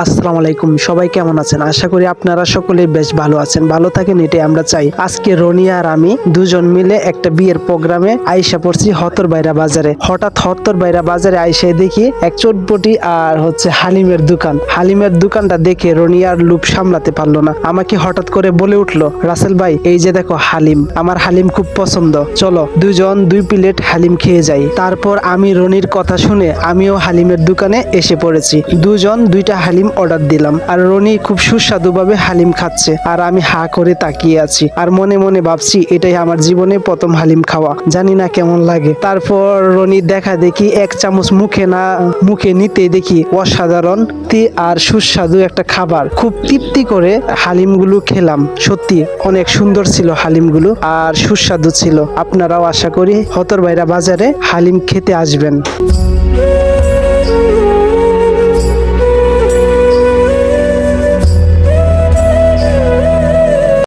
আসসালামু আলাইকুম, সবাই কেমন আছেন? আশা করি আপনারা সকলেই বেশ ভালো আছেন। ভালো থাকেন, এটাই আমরা চাই। আজকে রনিয়া আর আমি দুজন মিলে একটা বিয়ের প্রোগ্রামে আইসা পড়ছি হতর বাইরা বাজারে। হঠাৎ হতর বাইরা বাজারে আইসা দেখি এক চটপটি আর হচ্ছে হালিমের দোকান। হালিমের দোকানটা দেখে রনিয়ার লুপ সামলাতে পারল না। আমাকে হঠাৎ করে বলে উঠল, রাসেল ভাই, এই যে দেখো হালিম। আমার হালিম খুব পছন্দ। চলো, দুজন দুই প্লেট হালিম খেয়ে যাই। তারপর আমি রনির কথা শুনে আমিও হালিমের দোকানে এসে পড়েছি। দুজন দুইটা হালিম অর্ডার দিলাম। আর রনি খুব সুস্বাদুভাবে হালিম খাচ্ছে। আর আমি হা করে তাকিয়ে আছি। আর মনে মনে ভাবছি, এটাই আমার জীবনে প্রথম হালিম খাওয়া। জানি না কেমন লাগে। তারপর রনি দেখা দেখি এক চামচ মুখে না, মুখে নিতে দেখি অসাধারণ আর সুস্বাদু একটা খাবার। খুব তৃপ্তি করে হালিমগুলো খেলাম। সত্যি, অনেক সুন্দর ছিল হালিমগুলো আর সুস্বাদু ছিল। আপনারাও আশা করি হতরবাইরা বাজারে হালিম খেতে আসবেন।